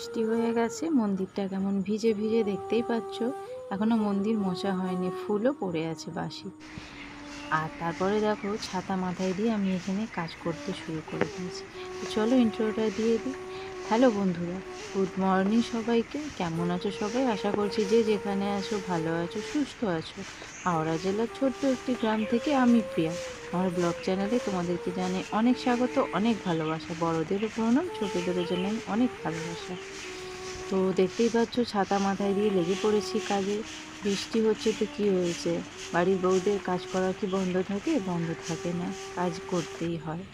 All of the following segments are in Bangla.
বৃষ্টি হয়ে গেছে, মন্দিরটা কেমন ভিজে ভিজে দেখতেই পাচ্ছ। এখনও মন্দির মোছা হয়নি, ফুলও পড়ে আছে বাসি আর তারপরে দেখো, ছাতা মাথায় দিয়ে আমি এখানে কাজ করতে শুরু করে দিয়েছি। চলো ইন্টারভিউটা দিয়ে দিই। হ্যালো বন্ধুরা, গুড মর্নিং সবাইকে। কেমন আছো সবাই? আশা করছি যে যেখানে আছো, ভালো আছো, সুস্থ আছো। হাওড়া জেলার ছোট্ট একটি গ্রাম থেকে আমি প্রিয়া। আমার ব্লগ চ্যানেলে তোমাদেরকে জানে অনেক স্বাগত, অনেক ভালোবাসা। বড়দেরও প্রণাম ছোটোদেরও জানাই অনেক ভালোবাসা। তো দেখতেই পাচ্ছ, ছাতা মাথায় দিয়ে লেগে পড়েছি কাজে। বৃষ্টি হচ্ছে তো কী হয়েছে? বাড়ির বউদের কাজ করা কি বন্ধ থাকে? বন্ধ থাকে না। কাজ করতেই হয়।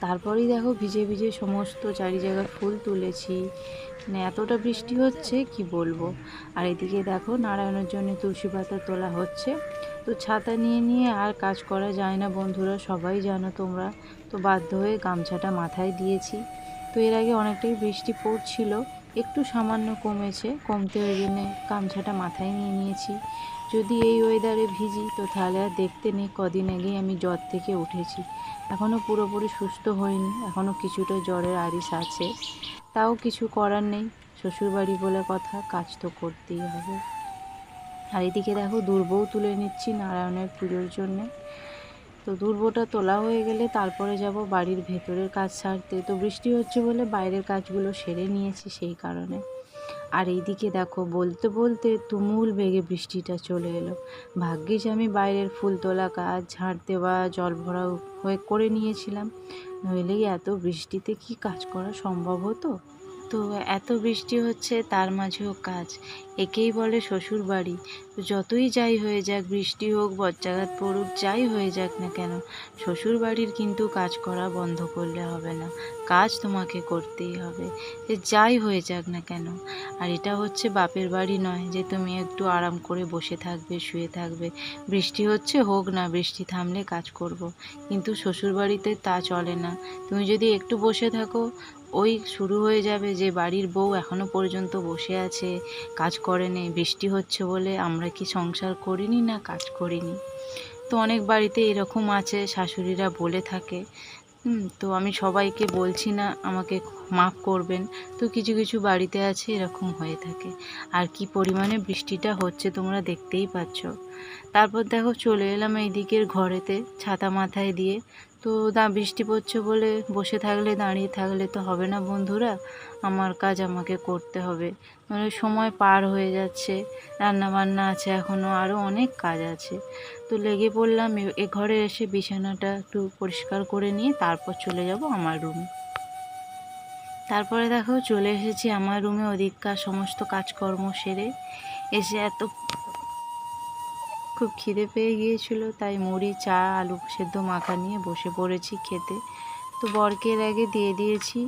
তারপরেই দেখো ভিজে ভিজে সমস্ত চারি জায়গায় ফুল তুলেছি। মানে এতটা বৃষ্টি হচ্ছে, কি বলব? আর এদিকে দেখো নারায়ণের জন্য তুলসী পাতা তোলা হচ্ছে। তো ছাতা নিয়ে নিয়ে আর কাজ করা যায় না বন্ধুরা, সবাই জানো তোমরা। তো বাধ্য হয়ে গামছাটা মাথায় দিয়েছি। তো এর আগে অনেকটাই বৃষ্টি পড়ছিল। একটু সামান্য কমেছে, কমতে ওই জন্যে গামছাটা মাথায় নিয়ে নিয়েছি। যদি এই ওয়েদারে ভিজি, তো তাহলে আর দেখতে নেই কদিন আগেই আমি জ্বর থেকে উঠেছি। এখনও পুরোপুরি সুস্থ হইনি এখনও কিছুটা জ্বরের আরিস আছে। তাও কিছু করার নেই, শ্বশুরবাড়ি বলে কথা, কাজ তো করতেই হবে। আর এদিকে দেখো দুর্বও তুলে নিচ্ছি নারায়ণের পুজোর জন্যে। তো দুর্বটা তোলা হয়ে গেলে তারপরে যাব বাড়ির ভেতরের কাজ সারতে। তো বৃষ্টি হচ্ছে বলে বাইরের কাজগুলো সেরে নিয়েছি সেই কারণে। আর এইদিকে দেখো, বলতে বলতে তুমুল বেগে বৃষ্টিটা চলে এলো। ভাগ্যিস আমি বাইরের ফুল তোলা কাজ ঝাড় দেওয়া, জল ভরা হয়ে করে নিয়েছিলাম। নইলেই এত বৃষ্টিতে কি কাজ করা সম্ভব হতো? তো এত বৃষ্টি হচ্ছে, তার মাঝেও কাজ। একেই বলে শ্বশুর বাড়ি যতই যাই হয়ে যাক, বৃষ্টি হোক, বজ্রাঘাত পড়ুক, যাই হয়ে যাক না কেন শ্বশুর বাড়ির কিন্তু কাজ করা বন্ধ করলে হবে না। কাজ তোমাকে করতেই হবে। যে যাই হয়ে যাক না কেন। আর এটা হচ্ছে বাপের বাড়ি নয় যে তুমি একটু আরাম করে বসে থাকবে, শুয়ে থাকবে। বৃষ্টি হচ্ছে হোক না, বৃষ্টি থামলে কাজ করব। কিন্তু শ্বশুর বাড়িতে তা চলে না। তুমি যদি একটু বসে থাকো ওই শুরু হয়ে যাবে যে বাড়ির বউ এখনও পর্যন্ত বসে আছে, কাজ করেনি বৃষ্টি হচ্ছে বলে আমরা কি সংসার করিনি না কাজ করিনি। তো অনেক বাড়িতে এরকম আছে, শাশুড়িরা বলে থাকে। তো আমি সবাইকে বলছি না, আমাকে মাফ করবেন। তো কিছু কিছু বাড়িতে আছে, এরকম হয়ে থাকে। আর কি পরিমাণে বৃষ্টিটা হচ্ছে তোমরা দেখতেই পাচ্ছ। তারপর দেখো চলে এলাম এই দিকের ঘরেতে, ছাতা মাথায় দিয়ে। তো দা বৃষ্টি পড়ছে বলে বসে থাকলে, দাঁড়িয়ে থাকলে তো হবে না বন্ধুরা। আমার কাজ আমাকে করতে হবে। মানে সময় পার হয়ে যাচ্ছে রান্না বান্না আছে এখনও আরও অনেক কাজ আছে। তো লেগে পড়লাম, এ- ঘরে এসে বিছানাটা একটু পরিষ্কার করে নিয়ে তারপর চলে যাব আমার রুমে। তারপরে দেখো, চলে এসেছি আমার রুমে ওদিককার সমস্ত কাজকর্ম সেরে। এসে এত খুব খিদে পেয়ে গিয়েছিল, তাই মুড়ি, চা, আলু সেদ্ধ মাখা নিয়ে বসে পড়েছি খেতে। তো বরকে এর আগে দিয়ে দিয়েছি,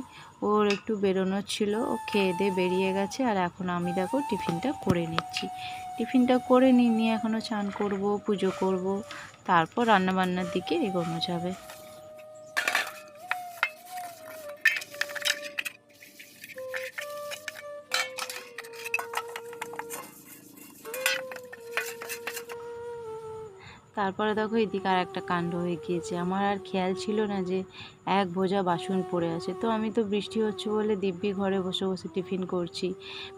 ওর একটু বেরোনোর ছিল, ও খেয়ে দিয়ে বেরিয়ে গেছে, আর এখন আমি দেখো টিফিনটা করে নিচ্ছি। টিফিনটা করে নিয়ে এখনও চান করব, পুজো করব, তারপর রান্নাবান্নার দিকে এগোনো যাবে। তারপরে দেখো এদিকে আর একটা কাণ্ড হয়ে গিয়েছে। আমার আর খেয়াল ছিল না যে এক বোঝা বাসন পড়ে আছে। তো আমি তো বৃষ্টি হচ্ছে বলে দিব্যি ঘরে বসে বসে টিফিন করছি।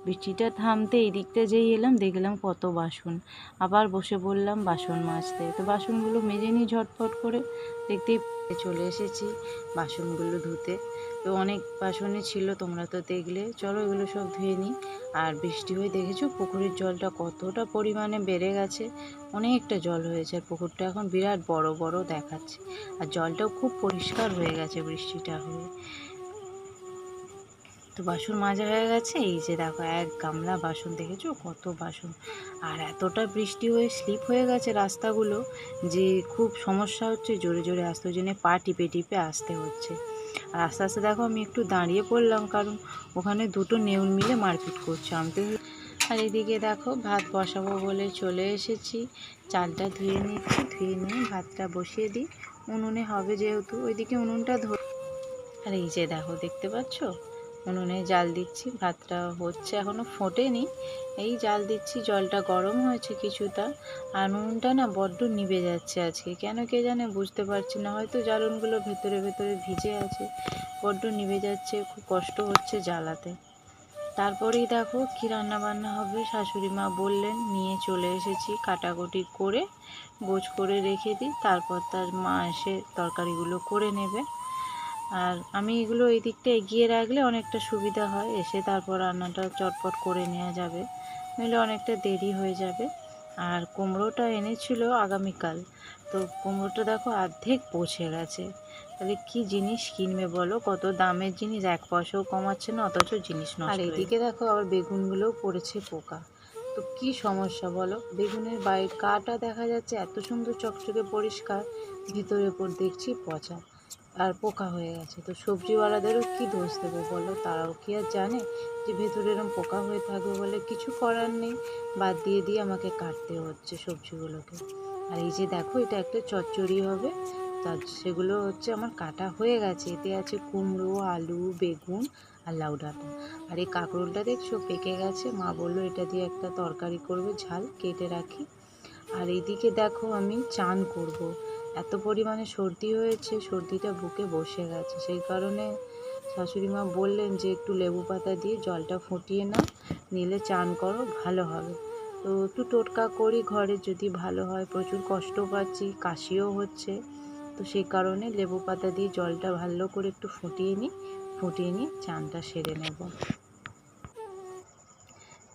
বৃষ্টিটা থামতে এই দিকটা যেই এলাম, দেখলাম কত বাসন। আবার বসে বললাম বাসন মাজতে। তো বাসনগুলো মেজে নিই ঝটফট করে। দেখতেই চলে এসেছি বাসনগুলো ধুতে। তো অনেক বাসনে ছিল, তোমরা তো দেখলে। চলো এগুলো সব ধুয়ে নিই। আর বৃষ্টি হয়ে দেখেছ? পুকুরের জলটা কতটা পরিমাণে বেড়ে গেছে? অনেকটা জল হয়েছে। আর পুকুরটা এখন বিরাট বড় বড় দেখাচ্ছে। আর জলটাও খুব পরিষ্কার হয়ে গেছে বৃষ্টিটা হয়ে। তো বাসন মাজা হয়ে গেছে, এই যে দেখো এক গামলা বাসন দেখেছ? কত বাসন। আর এতটা বৃষ্টি হয়ে স্লিপ হয়ে গেছে রাস্তাগুলো যে খুব সমস্যা হচ্ছে, জোরে জোরে আসতে ওই জন্য পা টিপে টিপে আসতে হচ্ছে। আর আস্তে আস্তে দেখো আমি একটু দাঁড়িয়ে পড়লাম, কারণ ওখানে দুটো নেউল মিলে মারপিট করছে। আমি তো আর এদিকে দেখো ভাত বসাবো বলে চলে এসেছি। চালটা ধুয়ে নিচ্ছি, ধুয়ে নিয়ে ভাতটা বসিয়ে দিই। উনুনে হবে যেহেতু, ওইদিকে উনুনটা ধর আর এই যে দেখো, দেখতে পাচ্ছ? উনুনে জাল দিচ্ছি, ভাতটা হচ্ছে এখনও ফোটেনি। এই জাল দিচ্ছি, জলটা গরম হয়েছে কিছুটা, আর নুনটা না বড্ড নিভে যাচ্ছে আজকে। কেন কে জানে বুঝতে পারছি না, হয়তো জ্বালনগুলো ভেতরে ভেতরে ভিজে আছে, বড্ড নিভে যাচ্ছে, খুব কষ্ট হচ্ছে জ্বালাতে। তারপরেই দেখো কী রান্না বান্না হবে, শাশুড়ি মা বললেন, নিয়ে চলে এসেছি কাটাকুটি করে, গোছ করে রেখে দিই, তারপর তার মা এসে তরকারিগুলো করে নেবে। আর আমি এগুলো এই দিকটা এগিয়ে রাখলে অনেকটা সুবিধা হয় এসে তারপর রান্নাটা চটপট করে নেওয়া যাবে নইলে অনেকটা দেরি হয়ে যাবে। আর কুমড়োটা এনেছিল আগামীকাল তো কুমড়োটা দেখো অর্ধেক পচে গেছে। তাহলে কি জিনিস কিনবে বলো? কত দামের জিনিস? এক পয়সাও কমাচ্ছে না অথচ জিনিস নষ্ট আর এদিকে দেখো আবার বেগুনগুলোও পড়েছে পোকা। তো কি সমস্যা বলো? বেগুনের বাইর কাটা দেখা যাচ্ছে এত সুন্দর চকচকে পরিষ্কার ভিতরে উপর দেখছি পচা। আর পোকা হয়ে গেছে। তো সবজিওয়ালাদেরও কি দোষ দেবো বলো? তারাও কি আর জানে যে ভেতরে এরকম পোকা হয়ে থাকবে বলে কিছু করার নেই? বাদ দিয়ে দিয়ে আমাকে কাটতে হচ্ছে সবজিগুলোকে। আর এই যে দেখো, এটা একটা চচ্চড়ি হবে। তা সেগুলো হচ্ছে আমার কাটা হয়ে গেছে। এতে আছে কুমড়ো, আলু, বেগুন আর লাউ ডাঁটা। আর এই কাঁকরোলটা দেখছ? পেকে গেছে। মা বলল, এটা দিয়ে একটা তরকারি করবে, ঝাল, কেটে রাখি। আর এইদিকে দেখো আমি চান করব। এত পরিমাণে সর্দি হয়েছে, সর্দিটা বুকে বসে গেছে। সেই কারণে শাশুড়ি মা বললেন যে, একটু লেবু পাতা দিয়ে জলটা ফুটিয়ে নাও, নিলে চান করো, ভালো হবে। তো একটু টোটকা করি ঘরে, যদি ভালো হয়। প্রচুর কষ্ট পাচ্ছি, কাশিও হচ্ছে। তো সেই কারণে লেবু পাতা দিয়ে জলটা ভালো করে একটু ফুটিয়ে নিই, ফুটিয়ে নিয়ে চানটা সেরে নেব।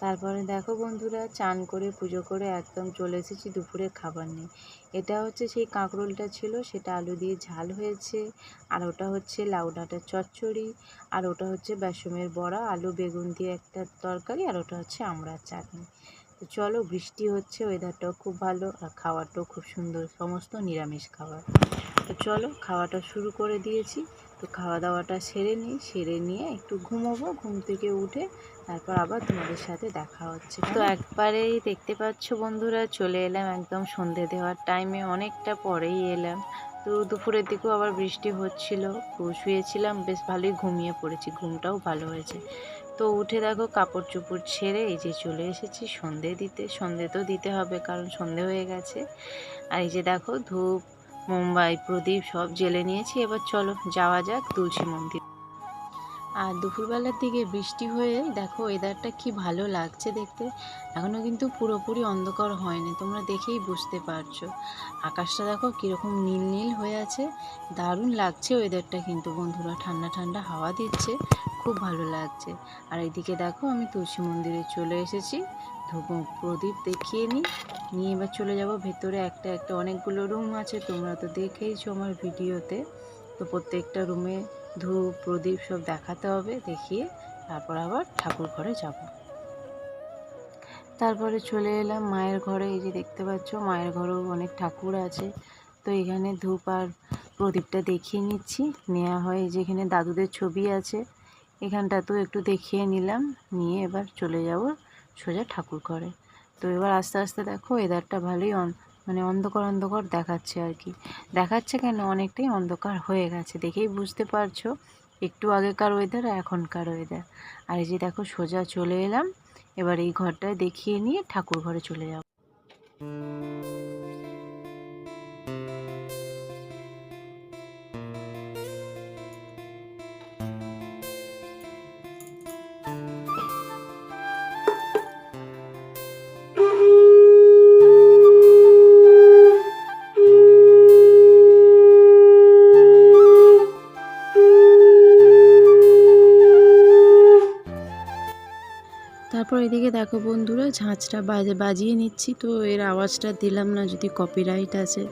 তারপরে দেখো বন্ধুরা, চান করে, পুজো করে একদম চলে এসেছি দুপুরে খাবার নিয়ে। এটা হচ্ছে সেই কাঁকরোলটা ছিল, সেটা আলু দিয়ে ঝাল হয়েছে, আর ওটা হচ্ছে লাউ ডাঁটার চচ্চড়ি, আর ওটা হচ্ছে বেসমের বড়া, আলু, বেগুন দিয়ে একটা তরকারি, আর ওটা হচ্ছে আমড়ার চাটনি। তো চলো, বৃষ্টি হচ্ছে ওয়েদারটাও খুব ভালো, আর খাওয়াটাও খুব সুন্দর, সমস্ত নিরামিষ খাবার। তো চলো, খাওয়াটা শুরু করে দিয়েছি। তো খাওয়া দাওয়াটা সেরে নিই, সেরে নিয়ে একটু ঘুমোবো, ঘুম থেকে উঠে তারপর আবার তোমাদের সাথে দেখা হচ্ছে তো একবারেই দেখতে পাচ্ছ বন্ধুরা চলে এলাম একদম সন্ধে দেওয়ার টাইমে অনেকটা পরেই এলাম। তো দুপুরের দিকেও আবার বৃষ্টি হচ্ছিল শুয়েছিলাম বেশ ভালোই ঘুমিয়ে পড়েছি ঘুমটাও ভালো হয়েছে। তো উঠে দেখো কাপড় চোপড় ছেড়ে এই যে চলে এসেছি সন্ধে দিতে সন্ধে তো দিতে হবে কারণ সন্ধে হয়ে গেছে। আর এই যে দেখো ধূপ মুম্বাই প্রদীপ সব জেলে নিয়েছি এবার চলো যাওয়া যাক তুলসী মন্দির। আর দুপুরবেলার দিকে বৃষ্টি হয়ে দেখো ওয়েদারটা কি ভালো লাগছে দেখতে। এখনও কিন্তু পুরোপুরি অন্ধকার হয়নি, তোমরা দেখেই বুঝতে পারছ। আকাশটা দেখো কীরকম নীল নীল হয়ে আছে। দারুণ লাগছে ওয়েদারটা কিন্তু বন্ধুরা, ঠান্ডা ঠান্ডা হাওয়া দিচ্ছে, খুব ভালো লাগছে। আর এইদিকে দেখো আমি তুলসী মন্দিরে চলে এসেছি, ধূপ প্রদীপ দেখিয়ে নিই। নিয়ে এবার চলে যাব ভেতরে একটা একটা অনেকগুলো রুম আছে, তোমরা তো দেখেইছো আমার ভিডিওতে। তো প্রত্যেকটা রুমে ধূপ, প্রদীপ সব দেখাতে হবে, দেখিয়ে তারপর আবার ঠাকুর ঘরে যাব। তারপরে চলে এলাম মায়ের ঘরে, এই যে দেখতে পাচ্ছ, মায়ের ঘরেও অনেক ঠাকুর আছে। তো এখানে ধূপ আর প্রদীপটা দেখিয়ে নিচ্ছি। নেওয়া হয় এই যে এখানে দাদুদের ছবি আছে। এখানটাতেও একটু দেখিয়ে নিলাম, নিয়ে এবার চলে যাব সোজা ঠাকুর ঘরে। তো এবার আস্তে আস্তে দেখো ওয়েদারটা ভালোই অন মানে অন্ধকার অন্ধকার দেখাচ্ছে আর কি। দেখাচ্ছে কেন? অনেকটাই অন্ধকার হয়ে গেছে। দেখেই বুঝতে পারছ, একটু আগেকার ওয়েদার আর এখনকার ওয়েদার আর এই যে দেখো, সোজা চলে এলাম। এবার এই ঘরটায় দেখিয়ে নিয়ে ঠাকুর ঘরে চলে যাব। তারপর এদিকে দেখো বন্ধুরা, ঝাঁঝটা বাজে, বাজিয়ে নিচ্ছি। তো এর আওয়াজটা দিলাম না, যদি কপিরাইট আছে,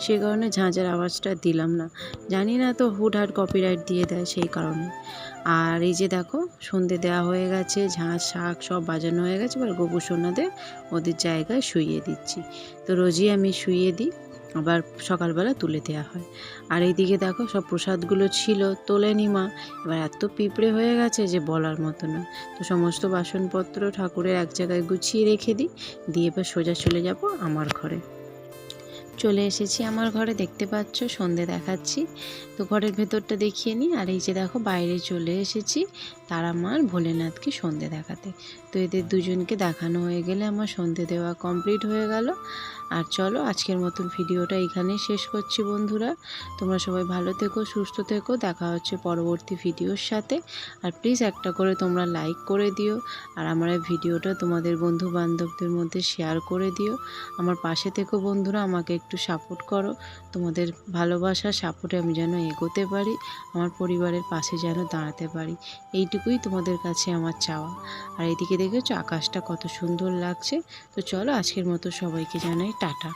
সে কারণে ঝাঁঝের আওয়াজটা দিলাম না। জানি না তো হুটহাট কপিরাইট দিয়ে দেয় সেই কারণে। আর এই যে দেখো, সন্ধে দেওয়া হয়ে গেছে, ঝাঁঝ, শাক সব বাজানো হয়ে গেছে, এবার গোবর সোনাদের ওদের জায়গায় শুইয়ে দিচ্ছি। তো রোজই আমি শুইয়ে দিই। আবার সকালবেলা তুলে দেওয়া হয়। আর এইদিকে দেখো সব প্রসাদগুলো ছিল তোলেনি মা। এবার এত পিঁপড়ে হয়ে গেছে যে বলার মতো না। তো সমস্ত বাসনপত্র ঠাকুরের এক জায়গায় গুছিয়ে রেখে দিই। দিয়ে এবার সোজা চলে যাব আমার ঘরে। চলে এসেছি আমার ঘরে, দেখতে পাচ্ছ, সন্ধে দেখাচ্ছি। তো ঘরের ভেতরটা দেখিয়ে নিই। আর এই যে দেখো বাইরে চলে এসেছি। তারা মার ভোলেনাথকে সন্ধে দেখাতে। তো এদের দুজনকে দেখানো হয়ে গেলে আমার সন্ধে দেওয়া কমপ্লিট হয়ে গেল। আর চলো, আজকের মতন ভিডিওটা এখানেই শেষ করছি বন্ধুরা। তোমরা সবাই ভালো থেকো, সুস্থ থেকো, দেখা হচ্ছে পরবর্তী ভিডিওর সাথে। আর প্লিজ একটা করে তোমরা লাইক করে দিও। আর আমার এই ভিডিওটা তোমাদের বন্ধু বান্ধবদের মধ্যে শেয়ার করে দিও। আমার পাশে থেকো বন্ধুরা, আমাকে একটু সাপোর্ট করো। তোমাদের ভালোবাসা সাপোর্টে আমি যেন এগোতে পারি, আমার পরিবারের পাশে যেন দাঁড়াতে পারি। এইটুকুই তোমাদের কাছে আমার চাওয়া। আর এদিকে দেখেছ আকাশটা কত সুন্দর লাগছে। তো চলো আজকের মতো সবাইকে জানাই টাটা।